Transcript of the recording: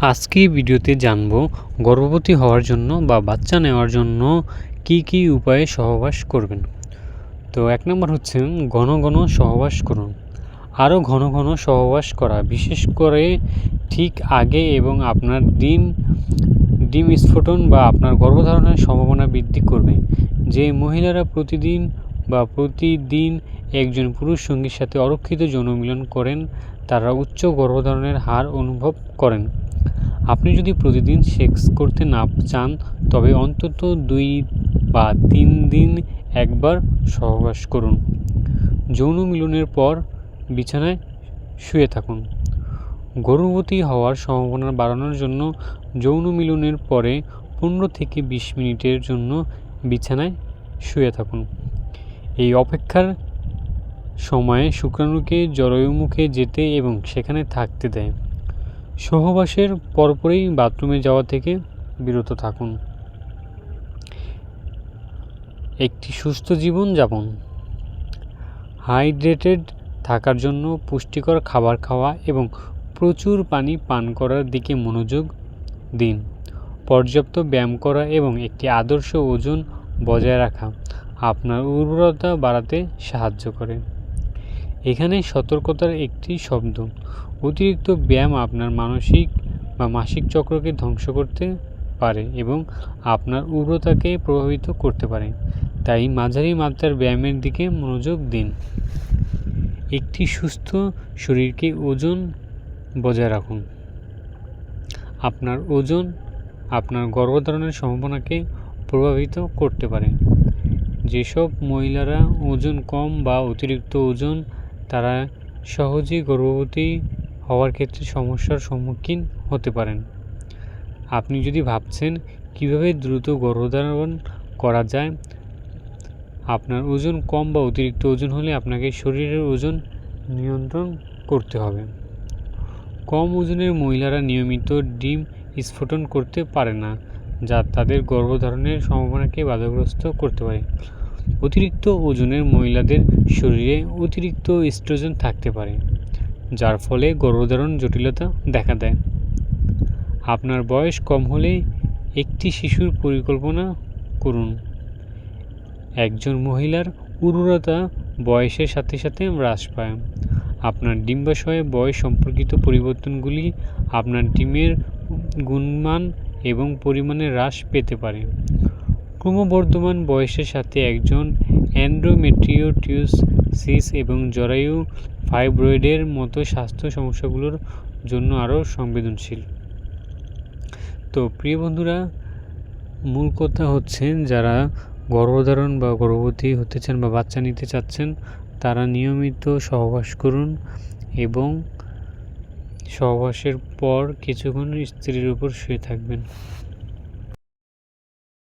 আজকে ভিডিওতে জানব গর্ভবতী হওয়ার জন্য বা বাচ্চা নেওয়ার জন্য কি কি উপায়ে সহবাস করবেন। তো এক নম্বর হচ্ছে ঘন ঘন সহবাস করুন। আরও ঘন ঘন সহবাস করা, বিশেষ করে ঠিক আগে এবং আপনার ডিম ডিম স্ফোটন বা আপনার গর্ভধারণের সম্ভাবনা বৃদ্ধি করবে। যে মহিলারা প্রতিদিন বা প্রতিদিন একজন পুরুষ সঙ্গীর সাথে অরক্ষিত যৌন মিলন করেন, তারা উচ্চ গর্ভধারণের হার অনুভব করেন। আপনি যদি প্রতিদিন সেক্স করতে না চান, তবে অন্তত দুই বা তিন দিন একবার সহবাস করুন। যৌন মিলনের পর বিছানায় শুয়ে থাকুন। গর্ভবতী হওয়ার সম্ভাবনা বাড়ানোর জন্য যৌন মিলনের পরে পনেরো থেকে বিশ মিনিটের জন্য বিছানায় শুয়ে থাকুন। এই অপেক্ষার সময়ে শুক্রাণুকে জরায়ুমুখে যেতে এবং সেখানে থাকতে দেয়। সহবাসের পরপরই বাথরুমে যাওয়া থেকে বিরত থাকুন। একটি সুস্থ জীবন যাপন। হাইড্রেটেড থাকার জন্য পুষ্টিকর খাবার খাওয়া এবং প্রচুর পানি পান করার দিকে মনোযোগ দিন। পর্যাপ্ত ব্যায়াম করা এবং একটি আদর্শ ওজন বজায় রাখা আপনার উর্বরতা বাড়াতে সাহায্য করে। এখানে সতর্কতার একটি শব্দ। অতিরিক্ত ব্যায়াম আপনার মানসিক বা মাসিক চক্রকে ধ্বংস করতে পারে এবং আপনার উগ্রতাকে প্রভাবিত করতে পারে। তাই মাঝারি মাত্রার ব্যায়ামের দিকে মনোযোগ দিন। একটি সুস্থ শরীরকে ওজন বজায় রাখুন। আপনার ওজন আপনার গর্ভধারণের সম্ভাবনাকে প্রভাবিত করতে পারে। যেসব মহিলারা ওজন কম বা অতিরিক্ত ওজন তারা সহজেই গর্ভবতী হওয়ার ক্ষেত্রে সমস্যার সম্মুখীন হতে পারেন। আপনি যদি ভাবছেন কীভাবে দ্রুত গর্ভধারণ করা যায়, আপনার ওজন কম বা অতিরিক্ত ওজন হলে আপনাকে শরীরের ওজন নিয়ন্ত্রণ করতে হবে। কম ওজনের মহিলারা নিয়মিত ডিম স্ফোটন করতে পারে না, যা তাদের গর্ভধারণের সম্ভাবনাকে বাধাগ্রস্ত করতে পারে। অতিরিক্ত ওজনের মহিলাদের শরীরে অতিরিক্ত স্ট্রোজেন থাকতে পারে, যার ফলে গর্ভধারণ জটিলতা দেখা দেয়। আপনার বয়স কম হলে একটি শিশুর পরিকল্পনা করুন। একজন মহিলার উর্বরতা বয়সের সাথে সাথে হ্রাস পায়। আপনার ডিম্বাশয়ে বয়স সম্পর্কিত পরিবর্তনগুলি আপনার ডিমের গুণমান এবং পরিমাণে হ্রাস পেতে পারে। ক্রমবর্ধমান বয়সের সাথে একজন অ্যান্ড্রোমেট্রিওটিউসিস এবং জরায়ু ফাইব্রয়েডের মতো স্বাস্থ্য সমস্যাগুলোর জন্য আরও সংবেদনশীল। তো প্রিয় বন্ধুরা, মূল কথা হচ্ছে যারা গর্ভধারণ বা গর্ভবতী হতে চান বা বাচ্চা নিতে চাচ্ছেন, তারা নিয়মিত সহবাস করুন এবং সহবাসের পর কিছুক্ষণ স্ত্রীর উপর শুয়ে থাকবেন।